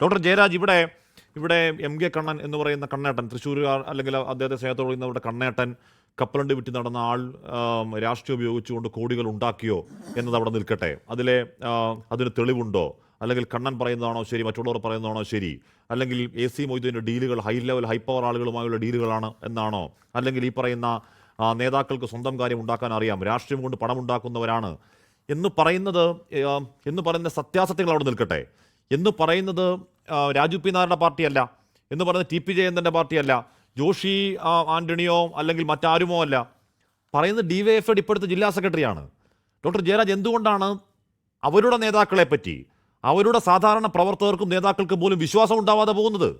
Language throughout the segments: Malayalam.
ഡോക്ടർ ജയരാജ് ഇവിടെ ഇവിടെ എം കെ കണ്ണൻ എന്ന് പറയുന്ന കണ്ണേട്ടൻ തൃശ്ശൂർ അല്ലെങ്കിൽ അദ്ദേഹത്തെ സ്നേഹത്തോട് പറയുന്നവരുടെ കണ്ണേട്ടൻ കപ്പലണ്ടി വിറ്റ് നടന്ന ആൾ രാഷ്ട്രീയം ഉപയോഗിച്ചുകൊണ്ട് കോടികൾ ഉണ്ടാക്കിയോ എന്നത് അവിടെ നിൽക്കട്ടെ. അതിലെ അതിന് തെളിവുണ്ടോ? അല്ലെങ്കിൽ കണ്ണൻ പറയുന്നതാണോ ശരി മറ്റുള്ളവർ പറയുന്നതാണോ ശരി? അല്ലെങ്കിൽ എ സി മൊയ്തുവിന്റെ ഡീലുകൾ ഹൈ ലെവൽ ഹൈ പവർ ആളുകളുമായുള്ള ഡീലുകളാണ് എന്നാണോ? അല്ലെങ്കിൽ ഈ പറയുന്ന നേതാക്കൾക്ക് സ്വന്തം കാര്യം ഉണ്ടാക്കാൻ അറിയാം രാഷ്ട്രീയം കൊണ്ട് പണം ഉണ്ടാക്കുന്നവരാണ് എന്ന് പറയുന്നത് എന്ന് പറയുന്ന സത്യാസത്യങ്ങൾ അവിടെ നിൽക്കട്ടെ. എന്ന് പറയുന്നത് രാജു പി നായരുടെ പാർട്ടിയല്ല. എന്ന് പറയുന്നത് ടി പി ജയന്തന്റെ പാർട്ടിയല്ല. ജോഷി ആന്റണിയോ അല്ലെങ്കിൽ മറ്റാരുമോ അല്ല. പറയുന്നത് ഡി വൈ എഫ് ഇപ്പോഴത്തെ ജില്ലാ സെക്രട്ടറിയാണ്. ഡോക്ടർ ജയരാജ് എന്തുകൊണ്ടാണ് അവരുടെ നേതാക്കളെ പറ്റി അവരുടെ സാധാരണ പ്രവർത്തകർക്കും നേതാക്കൾക്കും പോലും വിശ്വാസം ഉണ്ടാവാതെ പോകുന്നത്?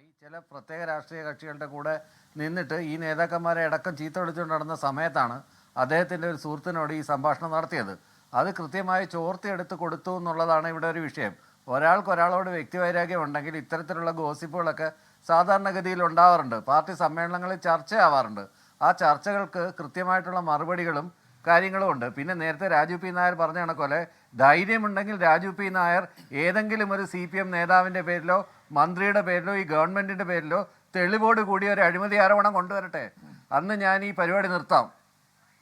ഭാഗമായി ചില പ്രത്യേക രാഷ്ട്രീയ കക്ഷികളുടെ കൂടെ നിന്നിട്ട് ഈ നേതാക്കന്മാരെ അടക്കം ചീത്ത വിളിച്ചുകൊണ്ട് നടന്ന സമയത്താണ് അദ്ദേഹത്തിന്റെ ഒരു സുഹൃത്തിനോട് ഈ സംഭാഷണം നടത്തിയത്. അത് കൃത്യമായി ചോർത്തിയെടുത്ത് കൊടുത്തു എന്നുള്ളതാണ് ഇവിടെ ഒരു വിഷയം. ഒരാൾക്ക് ഒരാളോട് വ്യക്തിവൈരാഗ്യം ഉണ്ടെങ്കിൽ ഇത്തരത്തിലുള്ള ഗോസിപ്പുകളൊക്കെ സാധാരണഗതിയിൽ ഉണ്ടാവാറുണ്ട്. പാർട്ടി സമ്മേളനങ്ങളിൽ ചർച്ചയാവാറുണ്ട്. ആ ചർച്ചകൾക്ക് കൃത്യമായിട്ടുള്ള മറുപടികളും കാര്യങ്ങളും ഉണ്ട്. പിന്നെ നേരത്തെ രാജു പി നായർ പറഞ്ഞ കണക്കോലെ ധൈര്യമുണ്ടെങ്കിൽ രാജു പി നായർ ഏതെങ്കിലും ഒരു സി പി എം നേതാവിന്റെ പേരിലോ മന്ത്രിയുടെ പേരിലോ ഈ ഗവൺമെന്റിന്റെ പേരിലോ തെളിവോട് കൂടി ഒരു അഴിമതി ആരോപണം കൊണ്ടുവരട്ടെ. അന്ന് ഞാൻ ഈ പരിപാടി നിർത്താം.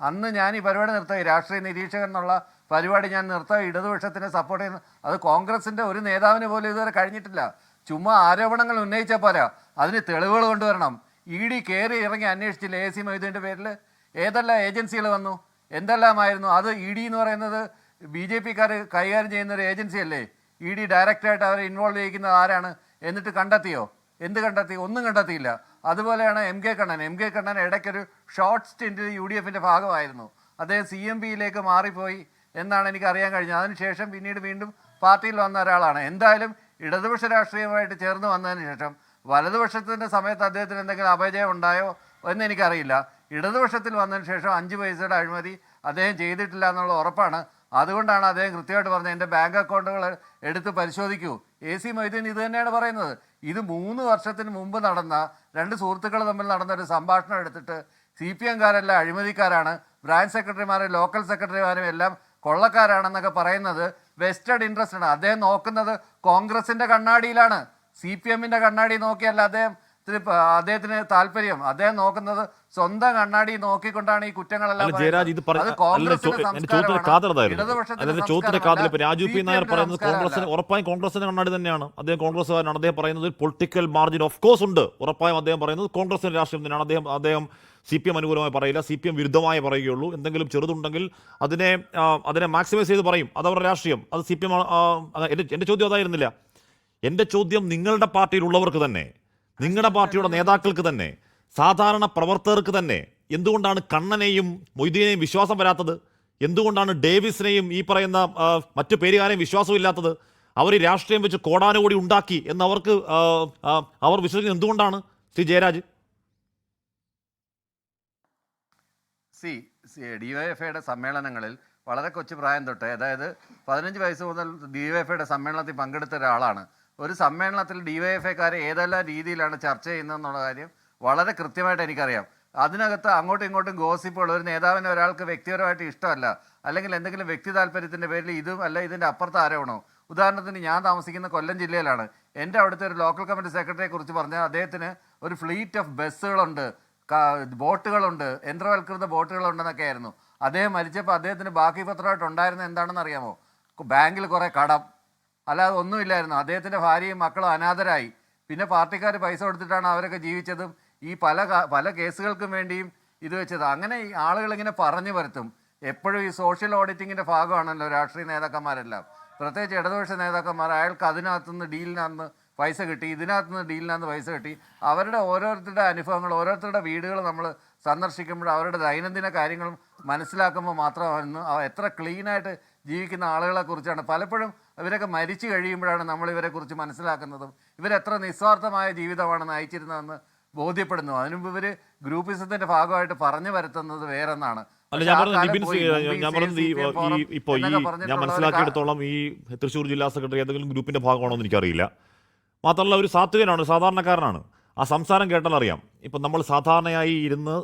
അന്ന് ഞാൻ ഈ പരിപാടി നിർത്താം. രാഷ്ട്രീയ നിരീക്ഷകൻ എന്നുള്ള പരിപാടി ഞാൻ നിർത്താം. ഇടതുപക്ഷത്തിനെ സപ്പോർട്ട് ചെയ്യുന്ന അത് കോൺഗ്രസിന്റെ ഒരു നേതാവിന് പോലും ഇതുവരെ കഴിഞ്ഞിട്ടില്ല. ചുമ്മാ ആരോപണങ്ങൾ ഉന്നയിച്ചാൽ പോരാ. അതിന് തെളിവുകൾ കൊണ്ടുവരണം. ഇ ഡി കയറി ഇറങ്ങി അന്വേഷിച്ചില്ല? എ സി മൊയ്തീന്റെ പേരിൽ ഏതെല്ലാം ഏജൻസികൾ വന്നു? എന്തെല്ലാമായിരുന്നു? അത് ഇ ഡി എന്ന് പറയുന്നത് ബി ജെ പിക്കാർ കൈകാര്യം ചെയ്യുന്ന ഒരു ഏജൻസി അല്ലേ? ഇ ഡി ഡയറക്റ്റായിട്ട് അവരെ ഇൻവോൾവ് ചെയ്യിക്കുന്നത് ആരാണ്? എന്നിട്ട് കണ്ടെത്തിയോ? എന്ത് കണ്ടെത്തി? ഒന്നും കണ്ടെത്തിയില്ല. അതുപോലെയാണ് M K Kannan. M K Kannan ഇടയ്ക്കൊരു ഷോർട്ട് സ്റ്റിന്റിൽ യു ഡി എഫിന്റെ ഭാഗമായിരുന്നു. അദ്ദേഹം സി എം പിയിലേക്ക് മാറിപ്പോയി എന്നാണ് എനിക്ക് അറിയാൻ കഴിഞ്ഞത്. അതിനുശേഷം പിന്നീട് വീണ്ടും പാർട്ടിയിൽ വന്ന ഒരാളാണ്. എന്തായാലും ഇടതുപക്ഷ രാഷ്ട്രീയമായിട്ട് ചേർന്ന് വന്നതിന് ശേഷം വലതുപക്ഷത്തിന്റെ സമയത്ത് അദ്ദേഹത്തിന് എന്തെങ്കിലും അപജയം ഉണ്ടായോ എന്ന് എനിക്കറിയില്ല. ഇടതുപക്ഷത്തിൽ വന്നതിന് ശേഷം അഞ്ച് പൈസയുടെ അഴിമതി അദ്ദേഹം ചെയ്തിട്ടില്ല എന്നുള്ള ഉറപ്പാണ്. അതുകൊണ്ടാണ് അദ്ദേഹം കൃത്യമായിട്ട് പറഞ്ഞത് എന്റെ ബാങ്ക് അക്കൗണ്ടുകൾ എടുത്ത് പരിശോധിക്കൂ. എ സി മൊയ്തീൻ ഇത് തന്നെയാണ് പറയുന്നത്. ഇത് മൂന്ന് വർഷത്തിന് മുമ്പ് നടന്ന രണ്ട് സുഹൃത്തുക്കൾ തമ്മിൽ നടന്ന ഒരു സംഭാഷണം എടുത്തിട്ട് സി പി എംകാരെല്ലാം അഴിമതിക്കാരാണ്. ബ്രാഞ്ച് സെക്രട്ടറിമാരും ലോക്കൽ സെക്രട്ടറിമാരും എല്ലാം കൊള്ളക്കാരാണെന്നൊക്കെ പറയുന്നത് വെസ്റ്റഡ് ഇൻട്രസ്റ്റ് ആണ് അദ്ദേഹം നോക്കുന്നത് കോൺഗ്രസിന്റെ കണ്ണാടിയിലാണ്. സി പി എമ്മിന്റെ കണ്ണാടി നോക്കിയല്ല അദ്ദേഹം അദ്ദേഹത്തിന് താല്പര്യം. അദ്ദേഹം നോക്കുന്നത് സ്വന്തം കണ്ണാടി നോക്കിക്കൊണ്ടാണ് ഈ കുറ്റങ്ങളെല്ലാം ജയരാജ് ഇത് ചോദ്യത്തിന്റെ രാജു പി. നായർ പറയുന്നത്. കോൺഗ്രസിന് ഉറപ്പായും കോൺഗ്രസിന്റെ കണ്ണാടി തന്നെയാണ്. അദ്ദേഹം കോൺഗ്രസ്സുകാരനാണ്. അദ്ദേഹം പറയുന്നത് പൊളിറ്റിക്കൽ മാർജിൻ ഓഫ് കോഴ്സ് ഉണ്ട്. ഉറപ്പായും അദ്ദേഹം പറയുന്നത് കോൺഗ്രസിന്റെ രാഷ്ട്രീയം തന്നെയാണ്. അദ്ദേഹം അദ്ദേഹം സി പി എം അനുകൂലമായി പറയില്ല. സി പി എം വിരുദ്ധമായി പറയുകയുള്ളൂ. എന്തെങ്കിലും ചെറുതുണ്ടെങ്കിൽ അതിനെ അതിനെ മാക്സിമൈസ് ചെയ്ത് പറയും. അത് അവരുടെ രാഷ്ട്രീയം. അത് സി പി എം എന്റെ ചോദ്യം അതായിരുന്നില്ല. എന്റെ ചോദ്യം നിങ്ങളുടെ പാർട്ടിയിലുള്ളവർക്ക് തന്നെ. നിങ്ങളുടെ പാർട്ടിയുടെ നേതാക്കൾക്ക് തന്നെ സാധാരണ പ്രവർത്തകർക്ക് തന്നെ എന്തുകൊണ്ടാണ് കണ്ണനെയും മൊയ്തീനെയും വിശ്വാസം വരാത്തത്? എന്തുകൊണ്ടാണ് ഡേവിസിനെയും ഈ പറയുന്ന മറ്റു പേരുകാരെയും വിശ്വാസമില്ലാത്തത് അവർ ഈ രാഷ്ട്രീയം വെച്ച് കോടാനുകൂടി ഉണ്ടാക്കി എന്ന് അവർക്ക് അവർ വിശ്വസിക്കുന്നത് എന്തുകൊണ്ടാണ്? Shri Jayaraj. C C D Y F ഐയുടെ സമ്മേളനങ്ങളിൽ വളരെ കൊച്ചു പ്രായം തൊട്ട് അതായത് പതിനഞ്ച് വയസ്സ് മുതൽ ഡി വൈ എഫ് ഐയുടെ സമ്മേളനത്തിൽ പങ്കെടുത്ത ഒരാളാണ് ഒരു സമ്മേളനത്തിൽ ഡി വൈ എഫ് ഐക്കാരെ ഏതെല്ലാം രീതിയിലാണ് ചർച്ച ചെയ്യുന്നതെന്നുള്ള കാര്യം വളരെ കൃത്യമായിട്ട് എനിക്കറിയാം. അതിനകത്ത് അങ്ങോട്ടും ഇങ്ങോട്ടും ഗോസിപ്പുകൾ ഒരു നേതാവിന് ഒരാൾക്ക് വ്യക്തിപരമായിട്ട് ഇഷ്ടമല്ല അല്ലെങ്കിൽ എന്തെങ്കിലും വ്യക്തി താല്പര്യത്തിന്റെ പേരിൽ ഇതും അല്ല ഇതിന്റെ അപ്പുറത്ത് ആരോണോ ഉദാഹരണത്തിന് ഞാൻ താമസിക്കുന്ന കൊല്ലം ജില്ലയിലാണ്. എന്റെ അവിടുത്തെ ഒരു ലോക്കൽ കമ്മിറ്റി സെക്രട്ടറിയെ കുറിച്ച് പറഞ്ഞാൽ അദ്ദേഹത്തിന് ഒരു ഫ്ലീറ്റ് ഓഫ് ബസ്സുകളുണ്ട് ബോട്ടുകളുണ്ട് യന്ത്രവൽകൃത ബോട്ടുകളുണ്ടെന്നൊക്കെ ആയിരുന്നു. അദ്ദേഹം മരിച്ചപ്പോൾ അദ്ദേഹത്തിന് ബാക്കി പത്രമായിട്ട് ഉണ്ടായിരുന്നത് എന്താണെന്ന് അറിയാമോ? ബാങ്കിൽ കുറേ കടം അല്ലാതെ ഒന്നുമില്ലായിരുന്നു. അദ്ദേഹത്തിന്റെ ഭാര്യയും മക്കളും അനാഥരായി. പിന്നെ പാർട്ടിക്കാർ പൈസ കൊടുത്തിട്ടാണ് അവരൊക്കെ ജീവിച്ചതും ഈ പല പല കേസുകൾക്കും വേണ്ടിയും ഇത് വെച്ചത്. അങ്ങനെ ഈ ആളുകൾ ഇങ്ങനെ പറഞ്ഞു വരുത്തും എപ്പോഴും ഈ സോഷ്യൽ ഓഡിറ്റിങ്ങിന്റെ ഭാഗമാണല്ലോ രാഷ്ട്രീയ നേതാക്കന്മാരെല്ലാം. പ്രത്യേകിച്ച് ഇടതുപക്ഷ നേതാക്കന്മാർ അയാൾക്ക് അതിനകത്തുനിന്ന് ഡീലിനകത്ത് പൈസ കിട്ടി ഇതിനകത്തുനിന്ന് ഡീലിനകത്ത് പൈസ കിട്ടി. അവരുടെ ഓരോരുത്തരുടെ അനുഭവങ്ങൾ ഓരോരുത്തരുടെ വീടുകൾ നമ്മൾ സന്ദർശിക്കുമ്പോൾ അവരുടെ ദൈനംദിന കാര്യങ്ങളും മനസ്സിലാക്കുമ്പോൾ മാത്രമാണ് എത്ര ക്ലീനായിട്ട് ജീവിക്കുന്ന ആളുകളെക്കുറിച്ചാണ് പലപ്പോഴും ഇവരൊക്കെ മരിച്ചു കഴിയുമ്പോഴാണ് നമ്മൾ ഇവരെ കുറിച്ച് മനസ്സിലാക്കുന്നതും. ഇവരെത്ര നിസ്വാർത്ഥമായ ജീവിതമാണ് നയിച്ചിരുന്നതെന്ന് ബോധ്യപ്പെടുന്നു. അതിനുമുമ്പ് ഇവർ ഗ്രൂപ്പിസത്തിന്റെ ഭാഗമായിട്ട് പറഞ്ഞു വരുത്തുന്നത് വേറെന്നാണ്. അല്ല ഞാൻ കാലം നിബിൻ ഞാൻ പറഞ്ഞത് ഈ ഇപ്പോൾ ഈ ഞാൻ മനസ്സിലാക്കിയെടുത്തോളം ഈ തൃശ്ശൂർ ജില്ലാ സെക്രട്ടറി ഏതെങ്കിലും ഗ്രൂപ്പിന്റെ ഭാഗമാണോ എന്ന് എനിക്കറിയില്ല. മാത്രമല്ല ഒരു സാത്വികനാണ് സാധാരണക്കാരനാണ്. ആ സംസാരം കേട്ടാൽ അറിയാം ഇപ്പൊ നമ്മൾ സാധാരണയായി ഇരുന്ന്.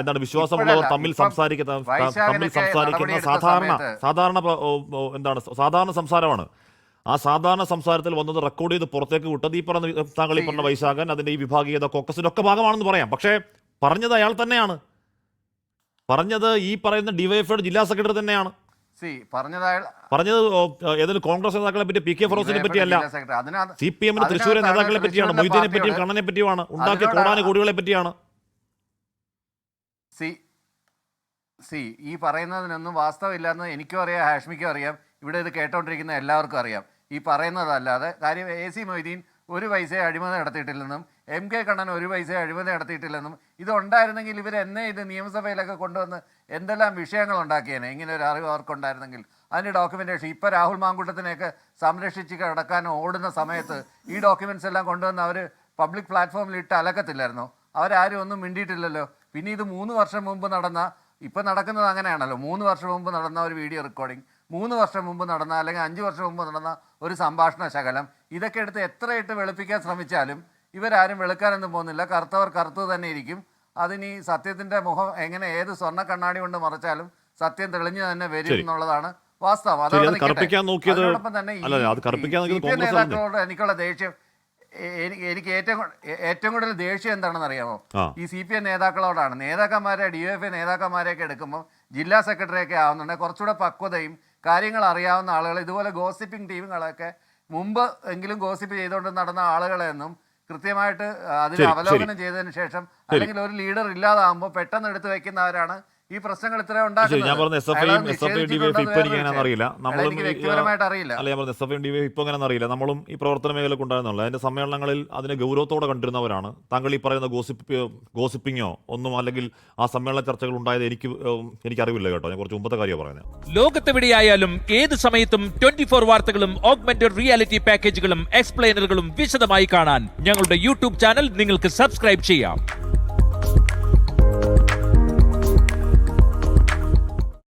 എന്താണ് വിശ്വാസമുള്ളവർ. തമ്മിൽ സംസാരിക്കുന്ന തമ്മിൽ സംസാരിക്കുന്ന സാധാരണ സാധാരണ എന്താണ് സാധാരണ സംസാരമാണ്. ആ സാധാരണ സംസാരത്തിൽ വന്നത് റെക്കോർഡ് ചെയ്ത് പുറത്തേക്ക് വിട്ടത് ഈ പറഞ്ഞ താങ്കൾ ഈ പറഞ്ഞ വൈശാഖൻ അതിന്റെ ഈ വിഭാഗീയത കോക്കസിന്റെ ഒക്കെ ഭാഗമാണെന്ന് പറയാം. പക്ഷേ പറഞ്ഞത് അയാൾ തന്നെയാണ്. പറഞ്ഞത് ഈ പറയുന്ന ഡിവൈഎഫ്ഐയുടെ ജില്ലാ സെക്രട്ടറി തന്നെയാണ്. പറഞ്ഞത് ഏതൊരു കോൺഗ്രസ് നേതാക്കളെ പറ്റി പി കെ ഫറോസിനെ പറ്റിയല്ല. സി പി എമ്മിന് തൃശ്ശൂരെ നേതാക്കളെ പറ്റിയാണ് മൊയ്തീനെ പറ്റിയും കണ്ണനെ പറ്റിയുമാണ് ഉണ്ടാക്കിയ കോടാന കോടികളെ പറ്റിയാണ്. സി സി ഈ പറയുന്നതിനൊന്നും വാസ്തവമില്ലെന്ന് എനിക്കും അറിയാം ഹാഷ്മിക്കും അറിയാം ഇവിടെ ഇത് കേട്ടോണ്ടിരിക്കുന്ന എല്ലാവർക്കും അറിയാം. ഈ പറയുന്നതല്ലാതെ കാര്യം എ സി മൊയ്തീൻ ഒരു പൈസയെ അഴിമതി നടത്തിയിട്ടില്ലെന്നും എം കെ കണ്ണൻ ഒരു പൈസ അഴിമതി നടത്തിയിട്ടില്ലെന്നും ഇതുണ്ടായിരുന്നെങ്കിൽ ഇവർ എന്നെ ഇത് നിയമസഭയിലൊക്കെ കൊണ്ടുവന്ന് എന്തെല്ലാം വിഷയങ്ങൾ ഉണ്ടാക്കിയേനെ? ഇങ്ങനെ ഒരു അറിവ് അവർക്കുണ്ടായിരുന്നെങ്കിൽ. അതിന്റെ ഡോക്യുമെന്റേഷൻ ഇപ്പോൾ രാഹുൽ മാങ്കൂട്ടത്തിനെയൊക്കെ സംരക്ഷിച്ച് കിടക്കാൻ ഓടുന്ന സമയത്ത് ഈ ഡോക്യുമെന്റ്സ് എല്ലാം കൊണ്ടുവന്ന് അവർ പബ്ലിക് പ്ലാറ്റ്ഫോമിൽ ഇട്ട് അലക്കത്തില്ലായിരുന്നോ? അവരാരും ഒന്നും മിണ്ടിയിട്ടില്ലല്ലോ. പിന്നെ ഇത് മൂന്ന് വർഷം മുമ്പ് നടന്ന ഇപ്പം നടക്കുന്നത് അങ്ങനെയാണല്ലോ. മൂന്ന് വർഷം മുമ്പ് നടന്ന ഒരു വീഡിയോ റെക്കോർഡിംഗ് മൂന്ന് വർഷം മുമ്പ് നടന്ന അല്ലെങ്കിൽ അഞ്ച് വർഷം മുമ്പ് നടന്ന ഒരു സംഭാഷണ ശകലം ഇതൊക്കെ എടുത്ത് എത്രയിട്ട് വെളുപ്പിക്കാൻ ശ്രമിച്ചാലും ഇവരാരും വെളുക്കാനൊന്നും പോകുന്നില്ല. കറുത്തവർ കറുത്ത് തന്നെ ഇരിക്കും. അതിനി സത്യത്തിന്റെ മുഖം എങ്ങനെ ഏത് സ്വർണ കണ്ണാടി കൊണ്ട് മറച്ചാലും സത്യം തെളിഞ്ഞു തന്നെ വരും എന്നുള്ളതാണ് വാസ്തവം. അതോടൊപ്പം തന്നെ? നേതാക്കളോട് എനിക്കുള്ള ദേഷ്യം എനിക്ക് എനിക്ക് ഏറ്റവും ഏറ്റവും കൂടുതൽ ദേഷ്യം എന്താണെന്ന് അറിയാമോ? ഈ സി പി എം നേതാക്കളോടാണ്. നേതാക്കന്മാരെ ഡി എഫ് നേതാക്കന്മാരെയൊക്കെ എടുക്കുമ്പോൾ ജില്ലാ സെക്രട്ടറിയൊക്കെ ആവുന്നുണ്ട്. കുറച്ചുകൂടെ പക്വതയും കാര്യങ്ങൾ അറിയാവുന്ന ആളുകൾ ഇതുപോലെ ഗോസിപ്പിംഗ് ടീമുകളൊക്കെ മുമ്പ് എങ്കിലും ഗോസിപ്പ് ചെയ്തുകൊണ്ട് നടന്ന ആളുകളെയൊന്നും കൃത്യമായിട്ട് അതിന് അവലോകനം ചെയ്തതിന് ശേഷം അല്ലെങ്കിൽ ഒരു ലീഡർ ഇല്ലാതാകുമ്പോൾ പെട്ടെന്ന് എടുത്തു വെക്കുന്നവരാണ് ഈ പ്രശ്നങ്ങൾ ഇത്ര ഞാൻ പറഞ്ഞ എസ് എഫ് ഐയും S F I D Y F ഇപ്പൊ എനിക്ക് എങ്ങനെയാണെന്ന് അറിയില്ല. നമ്മളും അല്ല ഞാൻ പറഞ്ഞ S F I D Y ഇപ്പൊ എങ്ങനെ അറിയില്ല. നമ്മളും ഈ പ്രവർത്തന മേഖലയ്ക്ക് ഉണ്ടായിരുന്നുള്ളൂ അതിന്റെ സമ്മേളനങ്ങളിൽ അതിനെ ഗൗരവത്തോടെ കണ്ടിരുന്നവരാണ്. താങ്കൾ ഈ പറയുന്ന ഗോസിപ്പ് ഗോസിപ്പിങ്ങോ ഒന്നും അല്ലെങ്കിൽ ആ സമ്മേളന ചർച്ചകൾ ഉണ്ടായത് എനിക്ക് എനിക്ക് എനിക്കറിവില്ല കേട്ടോ. ഞാൻ കുറച്ച് മുമ്പത്തെ കാര്യം പറയുന്നത്. ലോകത്തെവിടെയായാലും ഏത് സമയത്തും ട്വന്റി ഫോർ വാർത്തകളും ഓഗ്മെന്റഡ് റിയാലിറ്റി പാക്കേജുകളും എക്സ്പ്ലെയിനറുകളും വിശദമായി കാണാൻ ഞങ്ങളുടെ യൂട്യൂബ് ചാനൽ നിങ്ങൾക്ക് സബ്സ്ക്രൈബ് ചെയ്യാം.